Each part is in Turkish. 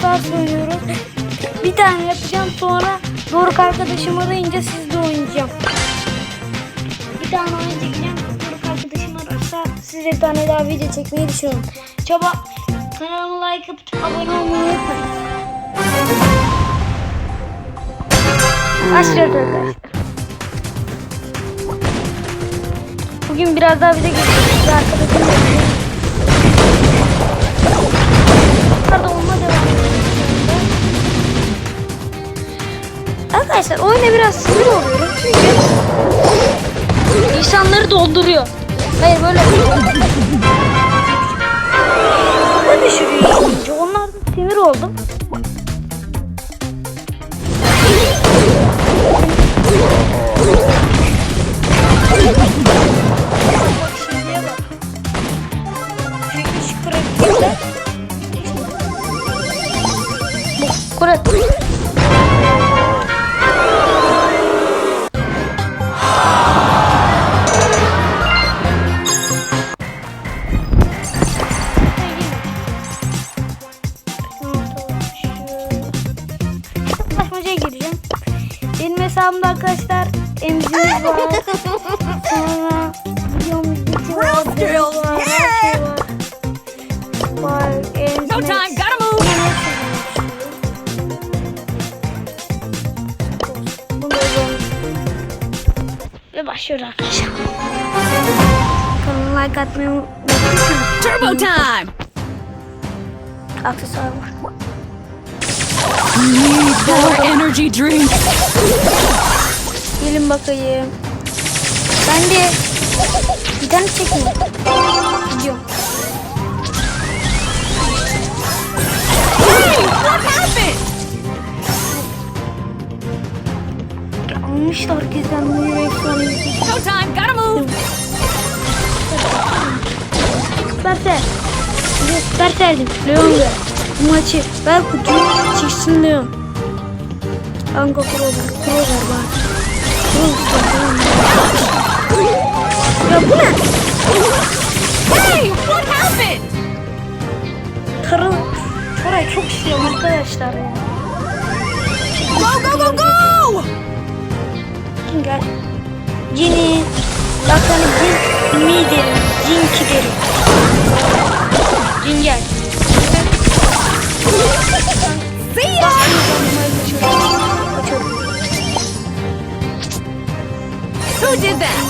Brawl Stars oynuyoruz. Bir tane yapacağım sonra Doruk arkadaşım arayınca sizle oynayacağım. Bir tane oyun çekeceğim. Doruk arkadaşım ararsa size bir tane daha video çekmeyi düşünüyorum. Çaba kanalıma like atıp abone olmayı unutmayın. Başlıyoruz arkadaşlar. Bugün biraz daha bize geçeceğiz. Arkadaşım Arkadaşlar oyuna biraz sinir oluyorum çünkü insanları dolduruyor. Hayır böyle Kafa düşürüyor. Onlardan sinir oldum. Kurat. Hesabımda arkadaşlar emzimiz var. Sonra videomuz bitiyor. Var. Şey var. Var. No time, gotta move. Ve başlıyoruz arkadaşlar. Kanalıma like atmayı unutmayın. Turbo time. Aksesuar var. More energy drink. Gelin bakayım. Ben de bir tane çekeyim. Gidiyorum. Hey, what happened? Almışlar gizemli reklamı. No time, gotta move. Bertel. Bertel'dim. Leon gel. Bu maçı ver kutuyu çıksın Leon. Anka Pro var. Pro var bari. Pro var, tamam. Ya bu ne? Hey, what happened? Karı. Çorayı çok istiyorum arkadaşlar ya. Go, go, go, go. Cin gel. Cini. Bak sana cin mi derim. Cinki derim. Cin gel. Who did that?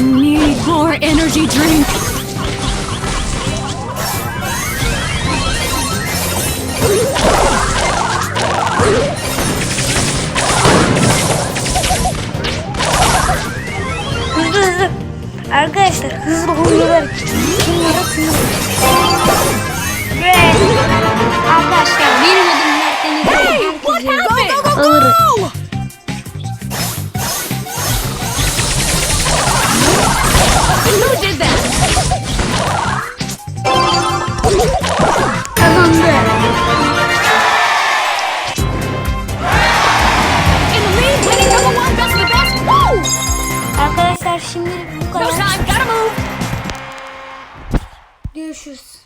Need more energy drink. Arkadaşlar hızlı oynuyorlar. Bunlara sinir. Ve arkadaşlar benim adım Mert Deniz. What happened? Go, go, Alırım. go, Görüşürüz.